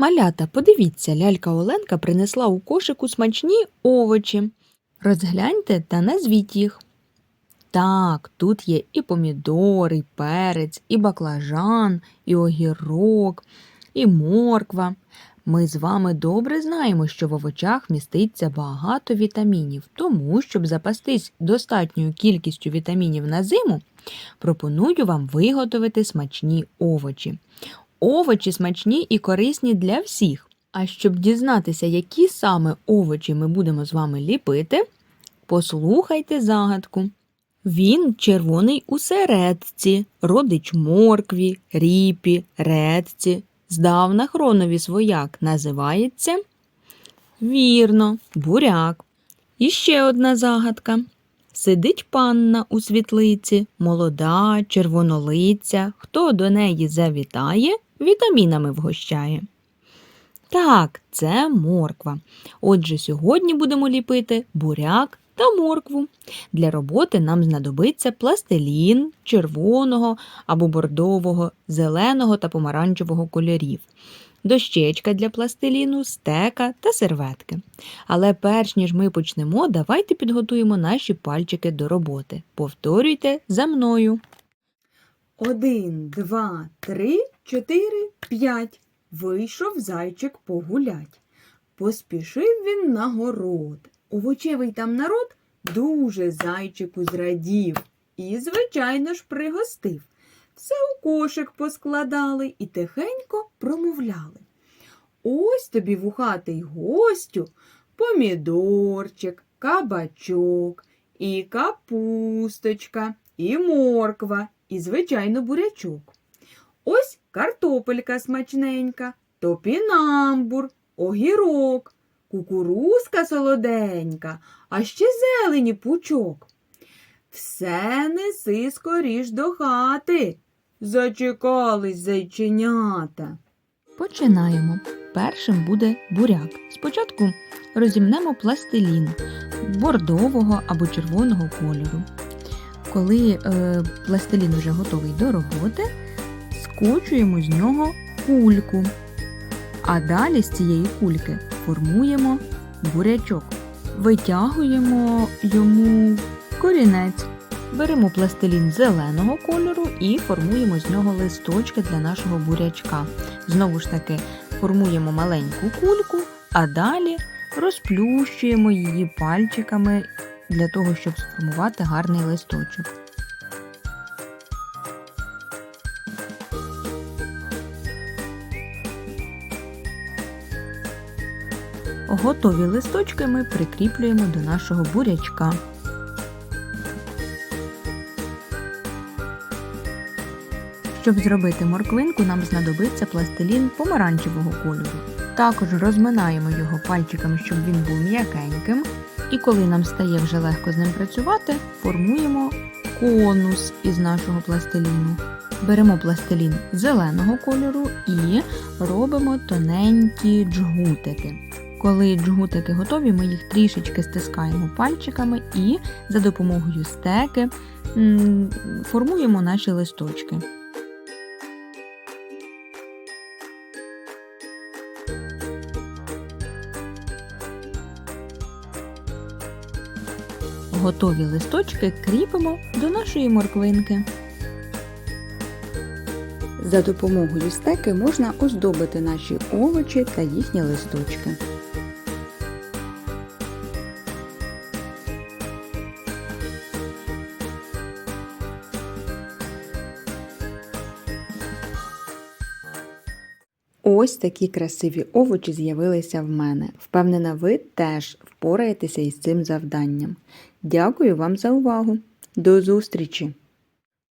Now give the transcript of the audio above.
Малята, подивіться, лялька Оленка принесла у кошику смачні овочі. Розгляньте та назвіть їх. Так, тут є і помідори, і перець, і баклажан, і огірок, і морква. Ми з вами добре знаємо, що в овочах міститься багато вітамінів, тому, щоб запастись достатньою кількістю вітамінів на зиму, пропоную вам виготовити смачні овочі. Овочі смачні і корисні для всіх. А щоб дізнатися, які саме овочі ми будемо з вами ліпити, послухайте загадку. Він червоний у середці, родич моркві, ріпі, редці. Здавна хронові свояк називається Вірно, буряк. І ще одна загадка. Сидить панна у світлиці, молода, червонолиця. Хто до неї завітає, вітамінами вгощає. Так, це морква. Отже, сьогодні будемо ліпити буряк та моркву. Для роботи нам знадобиться пластилін червоного або бордового, зеленого та помаранчевого кольорів, дощечка для пластиліну, стека та серветки. Але перш ніж ми почнемо, давайте підготуємо наші пальчики до роботи. Повторюйте за мною. Один, два, три, чотири, п'ять. Вийшов зайчик погулять. Поспішив він на город. Овочевий там народ дуже зайчику зрадів і, звичайно ж, пригостив. Все у кошик поскладали і тихенько промовляли. Ось тобі вухатий гостю помідорчик, кабачок, і капусточка, і морква, і, звичайно, бурячок. Картопелька смачненька, топінамбур, огірок, кукурузка солоденька, а ще зелені пучок. Все неси скоріш до хати. Зачекались зайченята. Починаємо. Першим буде буряк. Спочатку розімнемо пластилін бордового або червоного кольору. Коли е, пластилін вже готовий до роботи, скочуємо з нього кульку. А далі з цієї кульки формуємо бурячок. Витягуємо йому корінець. Беремо пластилін зеленого кольору і формуємо з нього листочки для нашого бурячка. Знову ж таки, формуємо маленьку кульку, а далі розплющуємо її пальчиками для того, щоб сформувати гарний листочок. Готові листочки ми прикріплюємо до нашого бурячка. Щоб зробити морквинку, нам знадобиться пластилін помаранчевого кольору. Також розминаємо його пальчиками, щоб він був м'якеньким. І коли нам стає вже легко з ним працювати, формуємо конус із нашого пластиліну. Беремо пластилін зеленого кольору і робимо тоненькі джгутики. Коли джгутики готові, ми їх трішечки стискаємо пальчиками і за допомогою стеки формуємо наші листочки. Готові листочки кріпимо до нашої морквинки. За допомогою стеки можна оздобити наші овочі та їхні листочки. Ось такі красиві овочі з'явилися в мене. Впевнена, ви теж впораєтеся із цим завданням. Дякую вам за увагу. До зустрічі!